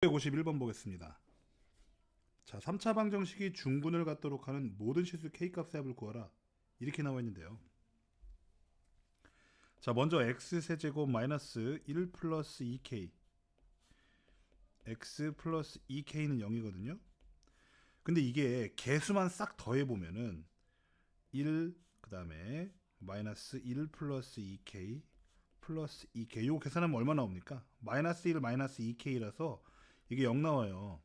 151번 보겠습니다. 자, 3차 방정식이 중분을 갖도록 하는 모든 실수 k값의 합을 구하라. 이렇게 나와 있는데요. 자, 먼저 x 세제곱 마이너스 1 플러스 2k x 플러스 2k는 0이거든요. 근데 이게 개수만 싹 더해 보면은 1 그 다음에 마이너스 1 플러스 2k 플러스 2k 요거 계산하면 얼마 나옵니까? 마이너스 1 마이너스 2k라서 이게 0 나와요.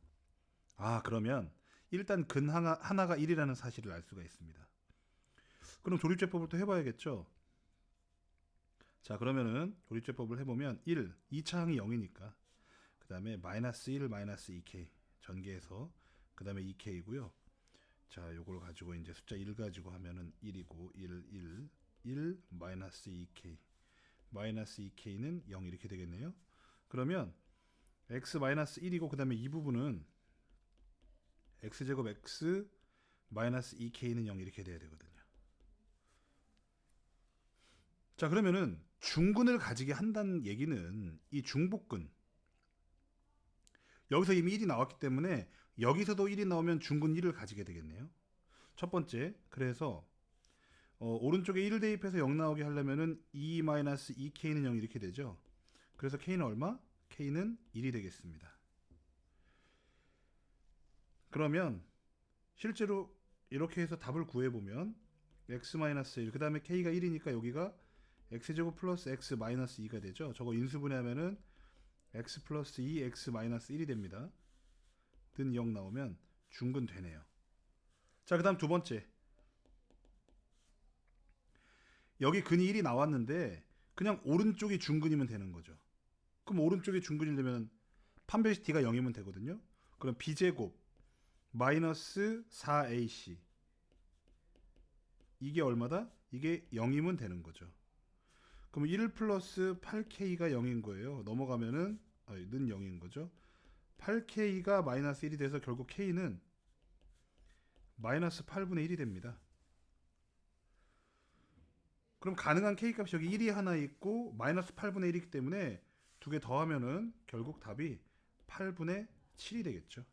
아 그러면 일단 근 하나, 하나가 1이라는 사실을 알 수가 있습니다. 그럼 조립제법을 또 해봐야겠죠? 자 그러면은 조립제법을 해보면 1, 2차 항이 0이니까 그 다음에 마이너스 1 마이너스 2k 전개해서 그 다음에 2k이고요. 자 요걸 가지고 이제 숫자 1 가지고 하면은 1이고 1, 1, 1 마이너스 2k 마이너스 2k는 0 이렇게 되겠네요. 그러면 x 마이너스 1이고 그 다음에 이 부분은 x 제곱 x 마이너스 2k는 0 이렇게 돼야 되거든요. 자 그러면은 중근을 가지게 한다는 얘기는 이 중복근 여기서 이미 1이 나왔기 때문에 여기서도 1이 나오면 중근 1을 가지게 되겠네요. 첫 번째 그래서 어, 오른쪽에 1을 대입해서 0 나오게 하려면은 2-2k는 0 이렇게 되죠. 그래서 k는 얼마? K는 1이 되겠습니다. 그러면 실제로 이렇게 해서 답을 구해보면 x-1 그 다음에 k가 1이니까 여기가 x제곱 플러스 x 마이너스 2가 되죠. 저거 인수분해하면은 x 플러스 2 x 마이너스 1이 됩니다. 든0 나오면 중근 되네요. 자, 그 다음 두 번째. 여기 근이 1이 나왔는데 그냥 오른쪽이 중근이면 되는 거죠. 그럼 오른쪽이 중근이려면 판별식 d가 0이면 되거든요. 그럼 b제곱 마이너스 4ac 이게 얼마다? 이게 0이면 되는 거죠. 그럼 1 플러스 8k가 0인 거예요. 넘어가면은 아니, 는 0인 거죠. 8k가 마이너스 1이 돼서 결국 k는 마이너스 8분의 1이 됩니다. 그럼 가능한 k 값이 여기 1이 하나 있고 마이너스 8분의 1이기 때문에 두 개 더하면은 결국 답이 8분의 7이 되겠죠.